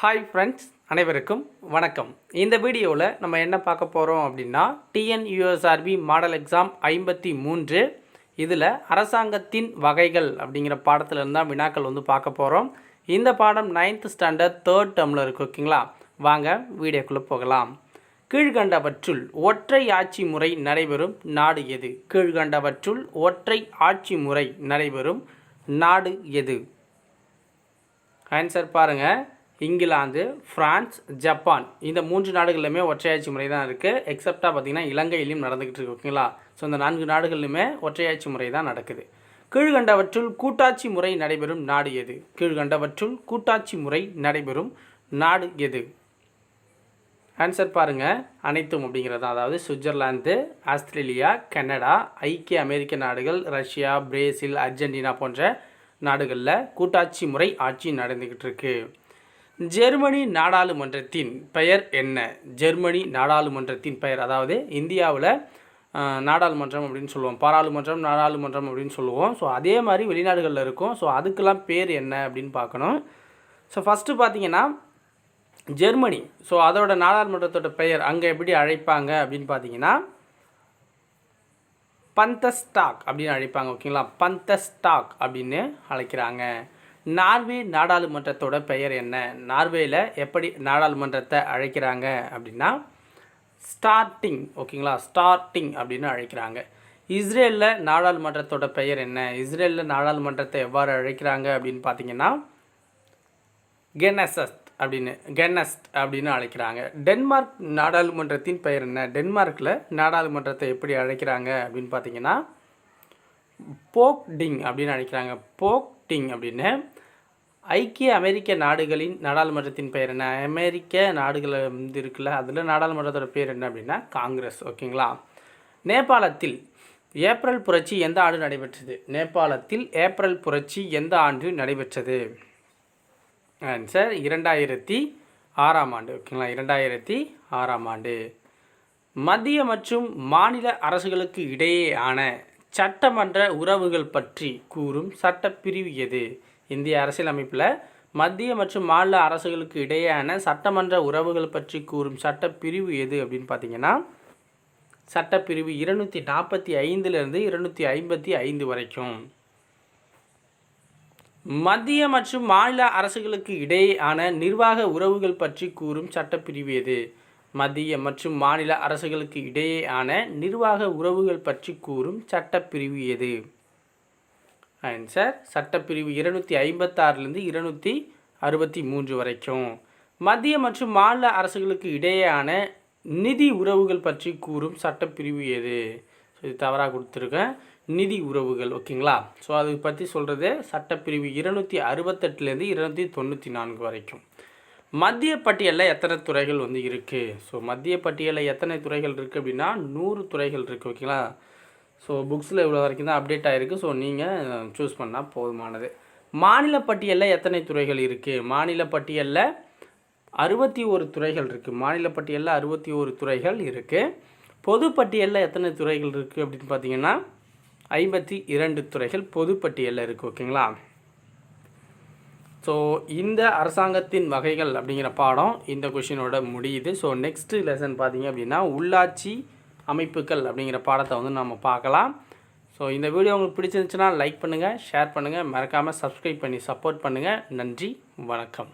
Hi friends அனைவருக்கும் வணக்கம். இந்த வீடியோவில் நம்ம என்ன பார்க்க போகிறோம் அப்படின்னா டிஎன்யூஎஸ்ஆர்பி மாடல் எக்ஸாம் ஐம்பத்தி மூன்று. இதில் அரசாங்கத்தின் வகைகள் அப்படிங்கிற பாடத்துலேருந்து தான் வினாக்கள் வந்து பார்க்க போகிறோம் இந்த பாடம் நைன்த் ஸ்டாண்டர்ட் தேர்ட் டேர்மில் இருக்கு ஓகேங்களா? வாங்க வீடியோக்குள்ளே போகலாம். கீழ்கண்டவற்றுள் ஒற்றை ஆட்சி முறை நடைபெறும் நாடு எது? கீழ்கண்டவற்றுள் ஒற்றை ஆட்சி முறை நடைபெறும் நாடு எது? ஆன்சர் பாருங்கள் இங்கிலாந்து ஃப்ரான்ஸ் ஜப்பான். இந்த மூன்று நாடுகளிலுமே ஒற்றையாட்சி முறை தான் இருக்குது எக்ஸப்டாக பார்த்திங்கன்னா இலங்கையிலையும் நடந்துக்கிட்டு இருக்கு ஓகேங்களா ஸோ இந்த நான்கு நாடுகளிலுமே ஒற்றையாட்சி முறை தான் நடக்குது. கீழ்கண்டவற்றுள் கூட்டாட்சி முறை நடைபெறும் நாடு எது? கீழ்கண்டவற்றுள் கூட்டாட்சி முறை நடைபெறும் நாடு எது? ஆன்சர் பாருங்கள் அனைத்தும் அப்படிங்கிறது அதாவது சுவிட்சர்லாந்து ஆஸ்திரேலியா கனடா ஐக்கிய அமெரிக்க நாடுகள் ரஷ்யா பிரேசில் அர்ஜென்டினா போன்ற நாடுகளில் கூட்டாட்சி முறை ஆட்சி நடந்துக்கிட்டு இருக்குது ஜெர்மனி நாடாளுமன்றத்தின் பெயர் என்ன? ஜெர்மனி நாடாளுமன்றத்தின் பெயர். அதாவது இந்தியாவில் நாடாளுமன்றம் அப்படின்னு சொல்லுவோம். பாராளுமன்றம் நாடாளுமன்றம் அப்படின்னு சொல்லுவோம். ஸோ அதே மாதிரி வெளிநாடுகளில் இருக்கும். ஸோ அதுக்கெல்லாம் பேர் என்ன அப்படின்னு பார்க்கணும். ஸோ ஃபஸ்ட்டு பார்த்தீங்கன்னா ஜெர்மனி. ஸோ அதோட நாடாளுமன்றத்தோட பெயர் அங்கே எப்படி அழைப்பாங்க அப்படின்னு பார்த்தீங்கன்னா பந்தஸ்டாக் அப்படின்னு அழைப்பாங்க. ஓகேங்களா? பந்தஸ்டாக் அப்படின்னு அழைக்கிறாங்க. நார்வே நாடாளுமன்றத்தோட பெயர் என்ன? நார்வேயில் எப்படி நாடாளுமன்றத்தை அழைக்கிறாங்க அப்படின்னா ஸ்டார்டிங் ஓகேங்களா? ஸ்டார்டிங் அப்படின்னு அழைக்கிறாங்க. இஸ்ரேலில் நாடாளுமன்றத்தோட பெயர் என்ன? இஸ்ரேலில் நாடாளுமன்றத்தை எவ்வாறு அழைக்கிறாங்க அப்படின்னு பார்த்தீங்கன்னா கெனசஸ்த் அப்படின்னு கெனஸ்ட் அப்படின்னு அழைக்கிறாங்க. டென்மார்க் நாடாளுமன்றத்தின் பெயர் என்ன? டென்மார்க்கில் நாடாளுமன்றத்தை எப்படி அழைக்கிறாங்க அப்படின்னு பார்த்தீங்கன்னா போக் டிங் அப்படின்னு அழைக்கிறாங்க. போக் ஆக்டிங் அப்படின்னு ஐக்கிய அமெரிக்க நாடுகளின் நாடாளுமன்றத்தின் பெயர் என்ன? அமெரிக்க நாடுகள் வந்து இருக்குல்ல அதில் நாடாளுமன்றத்தோட பேர் என்ன அப்படின்னா காங்கிரஸ். ஓகேங்களா? நேபாளத்தில் ஏப்ரல் புரட்சி எந்த ஆண்டு நடைபெற்றது? நேபாளத்தில் ஏப்ரல் புரட்சி எந்த ஆண்டு நடைபெற்றது? ஆன்சர் இரண்டாயிரத்தி ஆறாம் ஆண்டு. ஓகேங்களா? இரண்டாயிரத்தி ஆறாம் ஆண்டு. மத்திய மற்றும் மாநில அரசுகளுக்கு இடையேயான சட்டமன்ற உறவுகள் பற்றி கூறும் சட்டப்பிரிவு எது? இந்திய அரசியலமைப்பில் மத்திய மற்றும் மாநில அரசுகளுக்கு இடையேயான சட்டமன்ற உறவுகள் பற்றி கூறும் சட்டப்பிரிவு எது அப்படின்னு பார்த்தீங்கன்னா சட்டப்பிரிவு இருநூற்றி நாற்பத்தி ஐந்துலேருந்து இருநூற்றி ஐம்பத்தி ஐந்து வரைக்கும். மத்திய மற்றும் மாநில அரசுகளுக்கு இடையேயான நிர்வாக உறவுகள் பற்றி கூறும் சட்டப்பிரிவு எது? மத்திய மற்றும் மாநில அரசுகளுக்கு இடையேயான நிர்வாக உறவுகள் பற்றி கூறும் சட்டப்பிரிவு எது? ஆன்சர் சட்டப்பிரிவு இருநூற்றி ஐம்பத்தாறுலேருந்து இருநூற்றி அறுபத்தி மூன்று வரைக்கும். மத்திய மற்றும் மாநில அரசுகளுக்கு இடையேயான நிதி உறவுகள் பற்றி கூறும் சட்டப்பிரிவு எது? ஸோ இது தவறாக கொடுத்துருக்கேன். நிதி உறவுகள் ஓகேங்களா? ஸோ அதை பற்றி சொல்கிறது சட்டப்பிரிவு இருநூற்றி அறுபத்தெட்டுலேருந்து இருநூற்றி தொண்ணூற்றி நான்கு வரைக்கும். மத்திய பட்டியலில் எத்தனை துறைகள் வந்து இருக்குது ஸோ மத்திய பட்டியலில் எத்தனை துறைகள் இருக்குது அப்படின்னா நூறு துறைகள் இருக்குது ஓகேங்களா ஸோ புக்ஸில் இவ்வளோ வரைக்கும் தான் அப்டேட் ஆகிருக்கு ஸோ நீங்கள் சூஸ் பண்ணால் போதுமானது. மாநில பட்டியலில் எத்தனை துறைகள் இருக்குது மாநில பட்டியலில் அறுபத்தி ஒரு துறைகள் இருக்குது மாநில பட்டியலில் அறுபத்தி ஒரு துறைகள் இருக்குது பொது பட்டியலில் எத்தனை துறைகள் இருக்குது அப்படின்னு பார்த்தீங்கன்னா ஐம்பத்தி இரண்டு துறைகள் பொது பட்டியலில் இருக்குது ஓகேங்களா ஸோ இந்த அரசாங்கத்தின் வகைகள் அப்படிங்கிற பாடம் இந்த கொஷினோட முடியுது. ஸோ நெக்ஸ்ட்டு லெசன் பார்த்தீங்க அப்படின்னா உள்ளாட்சி அமைப்புகள் அப்படிங்கிற பாடத்தை வந்து நம்ம பார்க்கலாம். ஸோ இந்த வீடியோ உங்களுக்கு பிடிச்சிருந்துச்சுன்னா லைக் பண்ணுங்கள் ஷேர் பண்ணுங்கள் மறக்காமல் சப்ஸ்கிரைப் பண்ணி சப்போர்ட் பண்ணுங்கள் நன்றி வணக்கம்.